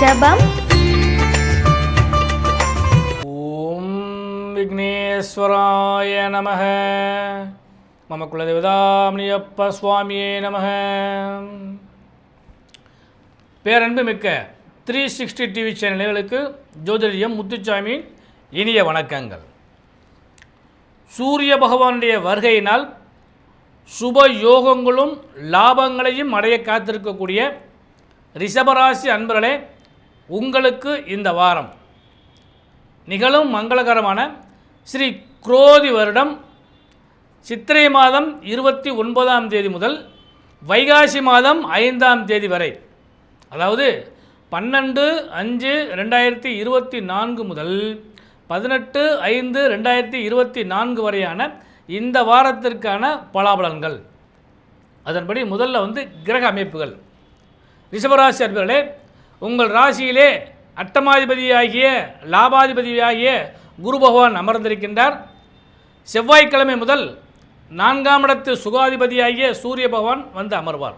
ரிஷபம் ஓம் விக்னேஸ்வராய நம மம குலதேவதாமணியப்ப சுவாமியே நம பேரன்பு மிக்க த்ரீ சிக்ஸ்டி டிவி சேனல்களுக்கு ஜோதிடம் முத்துச்சாமியின் இனிய வணக்கங்கள் சூரிய பகவானுடைய வருகையினால் சுப யோகங்களும் லாபங்களையும் அடைய காத்திருக்கக்கூடிய ரிஷபராசி அன்பர்களே உங்களுக்கு இந்த வாரம். நிகழும் மங்களகரமான ஸ்ரீ குரோதி வருடம் சித்திரை மாதம் இருபத்தி ஒன்பதாம் தேதி முதல் வைகாசி மாதம் ஐந்தாம் தேதி வரை. அதாவது பன்னெண்டு அஞ்சு ரெண்டாயிரத்தி இருபத்தி நான்கு முதல் பதினெட்டு ஐந்து ரெண்டாயிரத்தி இருபத்தி நான்கு வரையான இந்த வாரத்திற்கான பலாபலன்கள். அதன்படி முதல்ல வந்து கிரக அமைப்புகள். ரிஷபராசி அன்பர்களே உங்கள் ராசியிலே அட்டமாதிபதியாகிய லாபாதிபதியாகிய குரு பகவான் அமர்ந்திருக்கின்றார். செவ்வாய்க்கிழமை முதல் நான்காம் இடத்து சுகாதிபதியாகிய சூரிய பகவான் வந்து அமர்வார்.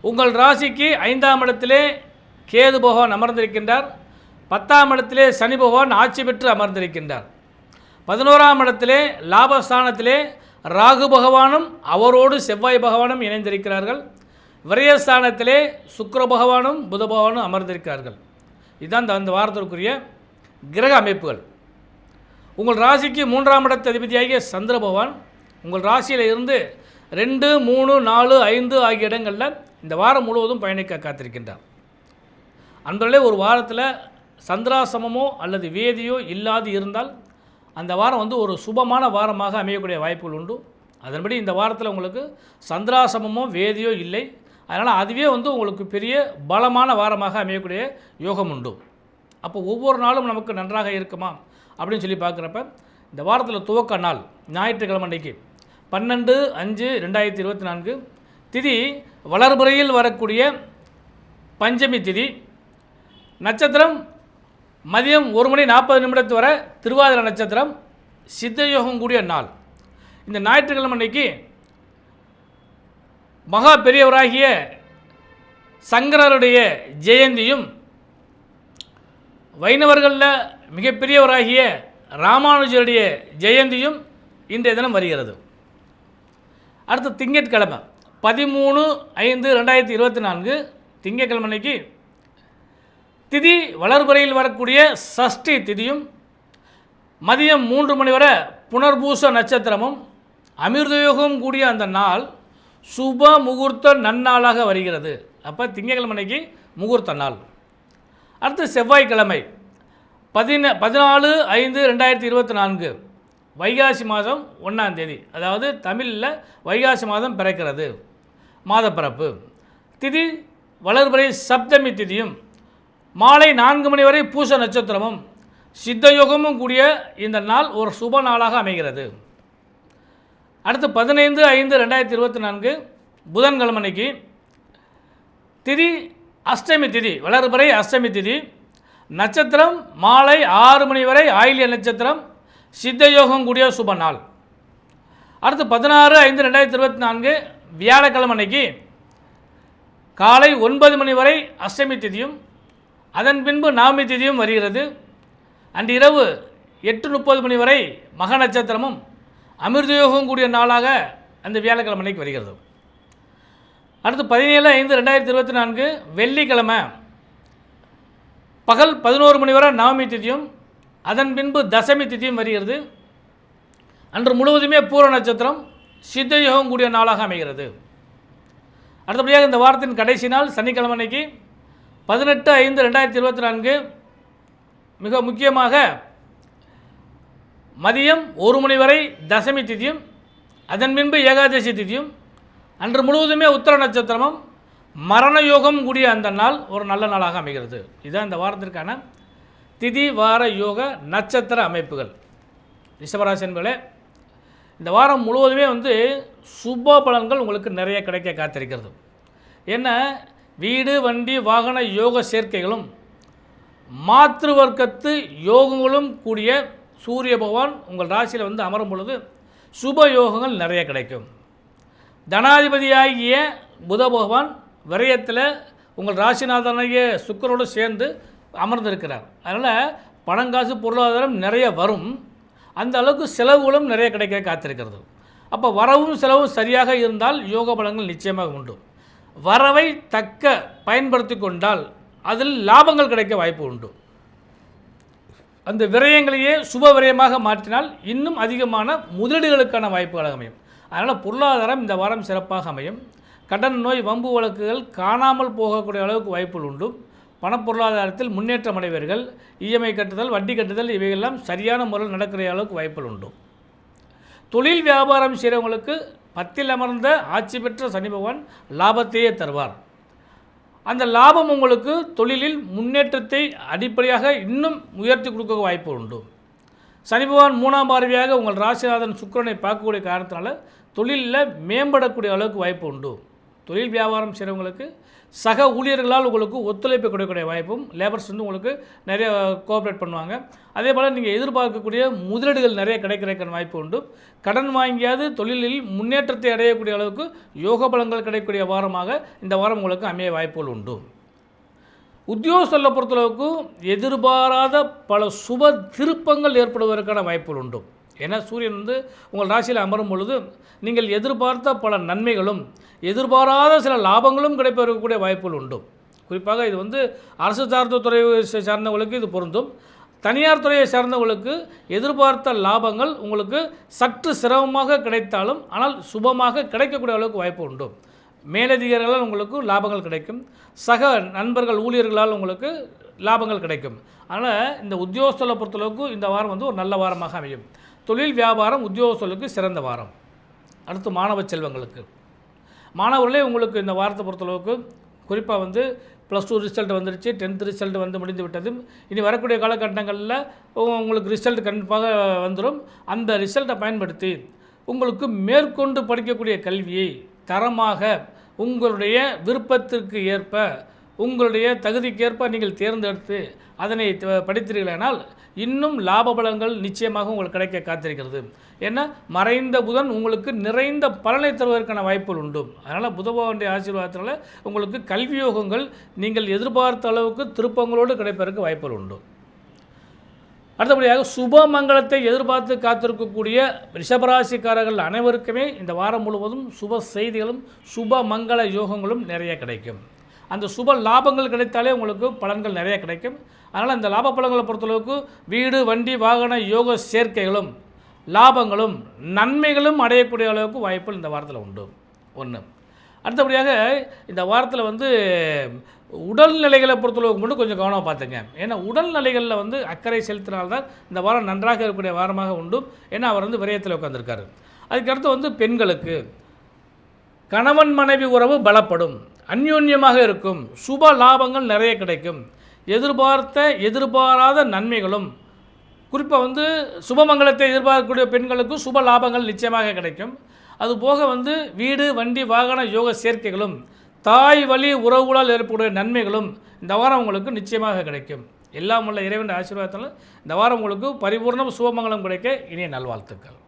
உங்கள் ராசிக்கு ஐந்தாம் இடத்திலே கேது பகவான் அமர்ந்திருக்கின்றார். பத்தாம் இடத்திலே சனி பகவான் ஆட்சி பெற்று அமர்ந்திருக்கின்றார். பதினோராம் இடத்திலே லாபஸ்தானத்திலே ராகு பகவானும் அவரோடு செவ்வாய் பகவானும் இணைந்திருக்கிறார்கள். விரயஸ்தானத்திலே சுக்கர பகவானும் புத பகவானும் அமர்ந்திருக்கிறார்கள். இதுதான் இந்த- அந்த வாரத்திற்குரிய கிரக அமைப்புகள். உங்கள் ராசிக்கு மூன்றாம் இடத்து அதிபதியாகிய சந்திர பகவான் உங்கள் ராசியில் இருந்து ரெண்டு மூணு நாலு ஐந்து ஆகிய இடங்களில் இந்த வாரம் முழுவதும் பயணிக்க காத்திருக்கின்றார். அன்பர்களே ஒரு வாரத்தில் சந்திராசமமோ அல்லது வேதியோ இல்லாது இருந்தால் அந்த வாரம் வந்து ஒரு சுபமான வாரமாக அமையக்கூடிய வாய்ப்புகள் உண்டு. அதன்படி இந்த வாரத்தில் உங்களுக்கு சந்திராசமமோ வேதியோ இல்லை. அதனால் அதுவே வந்து உங்களுக்கு பெரிய பலமான வாரமாக அமையக்கூடிய யோகம் உண்டு. அப்போ ஒவ்வொரு நாளும் நமக்கு நன்றாக இருக்குமா? அப்படின்னு சொல்லி பார்க்குறப்ப இந்த வாரத்தில் துவக்க நாள் ஞாயிற்றுக்கிழமை அன்னைக்கு பன்னெண்டு அஞ்சு ரெண்டாயிரத்தி இருபத்தி நான்கு திதி வளர்புறையில் வரக்கூடிய பஞ்சமி திதி நட்சத்திரம் மதியம் ஒரு மணி நாற்பது நிமிடத்து வரை திருவாதிரை நட்சத்திரம் சித்தயோகம் கூடிய நாள். இந்த ஞாயிற்றுக்கிழமை அன்னைக்கு மகா பெரியவராகிய சங்கரருடைய ஜெயந்தியும் வைணவர்களில் மிகப்பெரியவராகிய ராமானுஜருடைய ஜெயந்தியும் இன்றைய தினம் வருகிறது. அடுத்து திங்கட்கிழமை பதிமூணு ஐந்து ரெண்டாயிரத்தி இருபத்தி நான்கு திங்கட்கிழமை அன்னைக்கு திதி வளர்புறையில் வரக்கூடிய சஷ்டி திதியும் மதியம் மூன்று மணி வரை புனர்பூச நட்சத்திரமும் அமிர்தயோகமும் கூடிய அந்த நாள் சுப முகூர்த்த நன்னாளாக வருகிறது. அப்போ திங்கட்கிழமை அன்னைக்கு முகூர்த்த நாள். அடுத்து செவ்வாய்க்கிழமை பதின பதினாலு ஐந்து ரெண்டாயிரத்தி இருபத்தி நான்கு வைகாசி மாதம் ஒன்றாம் தேதி. அதாவது தமிழில் வைகாசி மாதம் பிறக்கிறது. மாதப்பிறப்பு. திதி வளர்பறை சப்தமி திதியும் மாலை நான்கு மணி வரை பூச நட்சத்திரமும் சித்தயோகமும் கூடிய இந்த நாள் ஒரு சுப நாளாக அமைகிறது. அடுத்து பதினைந்து ஐந்து ரெண்டாயிரத்தி இருபத்தி நான்கு புதன்கிழமைக்கு திதி அஷ்டமி திதி வளர்பறை அஷ்டமி திதி நட்சத்திரம் மாலை ஆறு மணி வரை ஆயிலிய நட்சத்திரம் சித்தயோகம் கூடிய சுப நாள். அடுத்து பதினாறு ஐந்து ரெண்டாயிரத்தி இருபத்தி நான்கு வியாழக்கிழமை அன்னைக்கு காலை ஒன்பது மணி வரை அஷ்டமி திதியும் அதன் பின்பு நவமி திதியும் வருகிறது. அன்று இரவு எட்டு முப்பது மணி வரை மக நட்சத்திரமும் அமிர்தயோகம் கூடிய நாளாக அந்த வியாழக்கிழமை அன்னைக்கு வருகிறது. அடுத்து பதினேழு ஐந்து ரெண்டாயிரத்தி இருபத்தி நான்கு வெள்ளிக்கிழமை பகல் பதினோரு மணி வரை நவமி திதியும் அதன் பின்பு தசமி திதியும் வருகிறது. அன்று முழுவதுமே பூர நட்சத்திரம் சித்தயோகம் கூடிய நாளாக அமைகிறது. அடுத்தபடியாக இந்த வாரத்தின் கடைசி நாள் சனிக்கிழமை அன்னைக்கு பதினெட்டு ஐந்து ரெண்டாயிரத்தி இருபத்தி நான்கு மிக முக்கியமாக மதியம் ஒரு மணி வரை தசமி திதியும் அதன் பின்பு ஏகாதசி திதியும். அன்று முழுவதுமே உத்தர நட்சத்திரமும் மரண யோகம் கூடிய அந்த நாள் ஒரு நல்ல நாளாக அமைகிறது. இதுதான் இந்த வாரத்திற்கான திதி வார யோக நட்சத்திர அமைப்புகள். ரிஷபராசி இந்த வாரம் முழுவதுமே வந்து சுப பலன்கள் உங்களுக்கு நிறைய கிடைக்க காத்திருக்கிறது. என்ன? வீடு வண்டி வாகன யோக சேர்க்கைகளும் மாற்று வர்க்கத்து யோகங்களும் கூடிய சூரிய பகவான் உங்கள் ராசியில் வந்து அமரும் பொழுது சுப யோகங்கள் நிறைய கிடைக்கும். தனாதிபதியாகிய புத பகவான் விரயத்தில் உங்கள் ராசிநாதனையே சுக்கரோடு சேர்ந்து அமர்ந்திருக்கிறார். அதனால் பணங்காசு பொருளாதாரம் நிறைய வரும். அந்த அளவுக்கு செலவுகளும் நிறைய கிடைக்க காத்திருக்கிறது. அப்போ வரவும் செலவும் சரியாக இருந்தால் யோக பலங்கள் நிச்சயமாக உண்டு. வரவை தக்க பயன்படுத்தி கொண்டால் அதில் லாபங்கள் கிடைக்க வாய்ப்பு உண்டு. அந்த விரயங்களையே சுப விரயமாக மாற்றினால் இன்னும் அதிகமான முதலீடுகளுக்கான வாய்ப்புகள் அமையும். அதனால் பொருளாதாரம் இந்த வாரம் சிறப்பாக அமையும். கடன் நோய் வம்பு வழக்குகள் காணாமல் போகக்கூடிய அளவுக்கு வாய்ப்புகள் உண்டு. பணப்பொருளாதாரத்தில் முன்னேற்றம் அடைவீர்கள். இஎம்ஐ கட்டுதல் வட்டி கட்டுதல் இவையெல்லாம் சரியான முறையில் நடக்கிற அளவுக்கு வாய்ப்புகள் உண்டு. தொழில் வியாபாரம் செய்கிறவங்களுக்கு பத்தில் அமர்ந்த ஆட்சி பெற்ற சனி பகவான் லாபத்தையே தருவார். அந்த லாபம் உங்களுக்கு தொழிலில் முன்னேற்றத்தை அடிப்படையாக இன்னும் உயர்த்தி கொடுக்க வாய்ப்பு உண்டு. சனி பகவான் மூணாம் பார்வையாக உங்கள் ராசிநாதன் சுக்கிரனை பார்க்கக்கூடிய காரணத்தினால தொழிலில் மேம்படக்கூடிய அளவுக்கு வாய்ப்பு உண்டு. தொழில் வியாபாரம் செய்கிறவங்களுக்கு சக ஊழியர்களால் உங்களுக்கு ஒத்துழைப்பு கொடுக்கக்கூடிய வாய்ப்பும் லேபர்ஸ் வந்து உங்களுக்கு நிறைய கோஆப்ரேட் பண்ணுவாங்க. அதே போல் நீங்கள் எதிர்பார்க்கக்கூடிய முதலீடுகள் நிறைய கிடைக்கிறதுக்கான வாய்ப்பு உண்டு. கடன் வாங்கியாவது தொழிலில் முன்னேற்றத்தை அடையக்கூடிய அளவுக்கு யோக பலங்கள் கிடைக்கக்கூடிய வாரமாக இந்த வாரம் உங்களுக்கு அமைய வாய்ப்புகள் உண்டு. உத்தியோகத்தில் பொறுத்தளவுக்கு எதிர்பாராத பல சுப திருப்பங்கள் ஏற்படுவதற்கான வாய்ப்புகள் உண்டு. ஏன்னா சூரியன் வந்து உங்கள் ராசியில் அமரும் பொழுது நீங்கள் எதிர்பார்த்த பல நன்மைகளும் எதிர்பாராத சில லாபங்களும் கிடைப்பதற்கக்கூடிய வாய்ப்புகள் உண்டு. குறிப்பாக இது வந்து அரசு சார்ந்த துறை சார்ந்தவங்களுக்கு இது பொருந்தும். தனியார் துறையை சார்ந்தவங்களுக்கு எதிர்பார்த்த லாபங்கள் உங்களுக்கு சற்று சிரமமாக கிடைத்தாலும் ஆனால் சுபமாக கிடைக்கக்கூடிய அளவுக்கு வாய்ப்பு உண்டு. மேலதிகாரிகளால் உங்களுக்கு லாபங்கள் கிடைக்கும். சக நண்பர்கள் ஊழியர்களால் உங்களுக்கு லாபங்கள் கிடைக்கும். அதனால் இந்த உத்தியோகஸ்தலை பொறுத்தளவுக்கு இந்த வாரம் வந்து ஒரு நல்ல வாரமாக அமையும். தொழில் வியாபாரம் உத்தியோகஸ்தலுக்கு சிறந்த வாரம். அடுத்து மாணவ செல்வங்களுக்கு. மாணவர்களே உங்களுக்கு இந்த வாரத்தை பொறுத்தளவுக்கு குறிப்பாக வந்து ப்ளஸ் டூ ரிசல்ட் வந்துருச்சு டென்த் ரிசல்ட் வந்து முடிந்து விட்டது. இனி வரக்கூடிய காலகட்டங்களில் உங்களுக்கு ரிசல்ட் கண்டிப்பாக வந்துடும் அந்த ரிசல்ட்டை பயன்படுத்தி உங்களுக்கு மேற்கொண்டு படிக்கக்கூடிய கல்வியை தரமாக உங்களுடைய விருப்பத்திற்கு ஏற்ப உங்களுடைய தகுதிக்கேற்ப நீங்கள் தேர்ந்தெடுத்து அதனை படித்தீர்களானால் இன்னும் லாப பலங்கள் நிச்சயமாக உங்களுக்கு கிடைக்க காத்திருக்கிறது. ஏன்னா மறைந்த புதன் உங்களுக்கு நிறைந்த பலனை தருவதற்கான வாய்ப்புகள் உண்டு. அதனால் புதபவனுடைய ஆசீர்வாதத்தில் உங்களுக்கு கல்வியோகங்கள் நீங்கள் எதிர்பார்த்த அளவுக்கு திருப்பங்களோடு கிடைப்பதற்கு வாய்ப்புகள் உண்டு. அடுத்தபடியாக சுபமங்கலத்தை எதிர்பார்த்து காத்திருக்கக்கூடிய ரிஷபராசிக்காரர்கள் அனைவருக்குமே இந்த வாரம் முழுவதும் சுப செய்திகளும் சுப மங்கள யோகங்களும் நிறைய கிடைக்கும். அந்த சுப லாபங்கள் கிடைத்தாலே உங்களுக்கு பலன்கள் நிறைய கிடைக்கும். அதனால் அந்த லாப பலன்களை பொறுத்தளவுக்கு வீடு வண்டி வாகன யோக சேர்க்கைகளும் லாபங்களும் நன்மைகளும் அடையக்கூடிய அளவுக்கு வாய்ப்புகள் இந்த வாரத்தில் உண்டு. ஒன்று அடுத்தபடியாக இந்த வாரத்தில் வந்து உடல்நிலைகளை பொறுத்தளவுக்கு மட்டும் கொஞ்சம் கவனமாக பார்த்துங்க. ஏன்னா உடல்நிலைகளில் வந்து அக்கறை செலுத்தினால்தான் இந்த வாரம் நன்றாக இருக்கக்கூடிய வாரமாக உண்டு. ஏன்னா அவர் வந்து விரயத்தில் உட்காந்துருக்காரு அதுக்கடுத்து வந்து பெண்களுக்கு கணவன் மனைவி உறவு பலப்படும். அந்யோன்யமாக இருக்கும். சுப லாபங்கள் நிறைய கிடைக்கும். எதிர்பார்த்த எதிர்பாராத நன்மைகளும் குறிப்பாக வந்து சுபமங்கலத்தை எதிர்பார்க்கக்கூடிய பெண்களுக்கும் சுப லாபங்கள் நிச்சயமாக கிடைக்கும். அதுபோக வந்து வீடு வண்டி வாகன யோக சேர்க்கைகளும் தாய் வழி உறவுகளால் ஏற்படக்கூடிய நன்மைகளும் இந்த வாரம் உங்களுக்கு நிச்சயமாக கிடைக்கும். எல்லாம் உள்ள இறைவன் ஆசீர்வாதத்தால் இந்த வாரம் உங்களுக்கு பரிபூர்ணம் சுபமங்கலம் கிடைக்க இனிய நல்வாழ்த்துக்கள்.